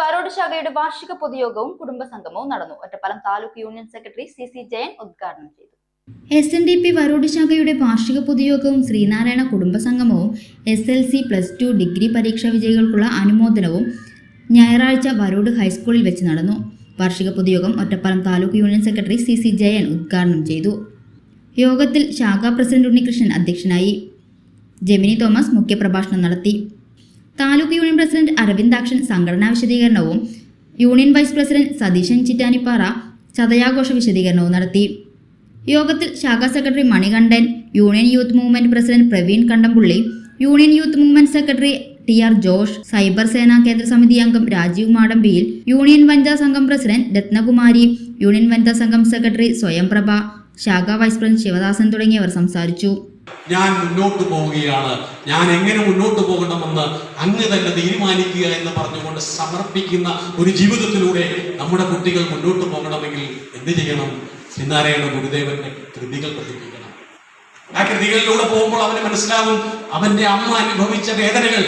വരോട് ശാഖയുടെ വാർഷിക പൊതുയോഗവും കുടുംബസംഗമവും നടന്നു. Ottapalam taluk union secretary C C Jayan ഉദ്ഘാടനം ചെയ്തു. S N D P Varode ശാഖയുടെ വാർഷിക പൊതുയോഗവും Sreenarayana കുടുംബസംഗമവും S L C plus two degree പരീക്ഷാ വിജയികൾക്കുള്ള അനുമോദനവും ഞായറാഴ്ച വരോട് ഹൈസ്കൂളിൽ വെച്ച് നടന്നു. വാർഷിക പൊതുയോഗം Ottapalam taluk union secretary C C Jayan ഉദ്ഘാടനം ചെയ്തു. യോഗത്തിൽ ശാഖാ പ്രസിഡന്റ് ഉണ്ണികൃഷ്ണൻ അധ്യക്ഷനായി. ജെമിനി തോമസ് മുഖ്യപ്രഭാഷണം നടത്തി. താലൂക്ക് യൂണിയൻ പ്രസിഡന്റ് അരവിന്ദാക്ഷൻ സംഘടനാ വിശദീകരണവും union vice president Satheesan Chittanippara ചതയാഘോഷ വിശദീകരണവും നടത്തി. യോഗത്തിൽ ശാഖാ secretary Manikandan union youth movement president Praveen Kandampully union youth movement secretary T R Josh cyber സേനാ കേന്ദ്ര സമിതി അംഗം രാജീവ് മാടമ്പിയിൽ യൂണിയൻ വനിതാ സംഘം പ്രസിഡന്റ് രത്നകുമാരി യൂണിയൻ വനിതാ സംഘം സെക്രട്ടറി സ്വയംപ്രഭ ശാഖാ വൈസ് പ്രസിഡന്റ് ശിവദാസൻ തുടങ്ങിയവർ സംസാരിച്ചു. ഞാൻ മുന്നോട്ട് പോവുകയാണ്. ഞാൻ എങ്ങനെ മുന്നോട്ട് പോകണമെന്ന് അങ്ങ് തന്നെ തീരുമാനിക്കുക എന്ന് പറഞ്ഞുകൊണ്ട് സമർപ്പിക്കുന്ന ഒരു ജീവിതത്തിലൂടെ നമ്മുടെ കുട്ടികൾ മുന്നോട്ട് പോകണമെങ്കിൽ എന്ത് ചെയ്യണം? ശ്രീനാരായണ ഗുരുദേവന്റെ കൃതികൾ പഠിപ്പിക്കണം. ആ കൃതികളിലൂടെ പോകുമ്പോൾ അവന് മനസ്സിലാവും അവന്റെ അമ്മ അനുഭവിച്ച വേദനകൾ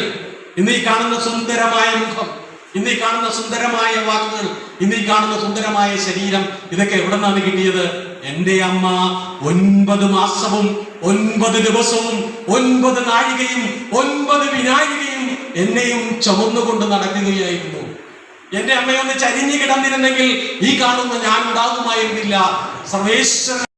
ഇന്ന് ഈ കാണുന്ന സുന്ദരമായ മുഖം ഇന്ന് ഈ കാണുന്ന സുന്ദരമായ വാക്കുകൾ ഇന്ന് ഈ കാണുന്ന സുന്ദരമായ ശരീരം ഇതൊക്കെ എവിടെ നിന്നാണ് കിട്ടിയത്? എന്റെ അമ്മ ഒൻപത് മാസവും ഒൻപത് ദിവസവും ഒൻപത് നാഴികയും ഒൻപത് വിനാഴികയും എന്നെയും ചുമന്നുകൊണ്ട് നടക്കുകയായിരുന്നു. എന്റെ അമ്മയൊന്ന് ചരിഞ്ഞു കിടന്നിരുന്നെങ്കിൽ ഈ കാണുന്ന ഞാൻ ഉണ്ടാകുമായിരുന്നില്ല സർവേശ്വരൻ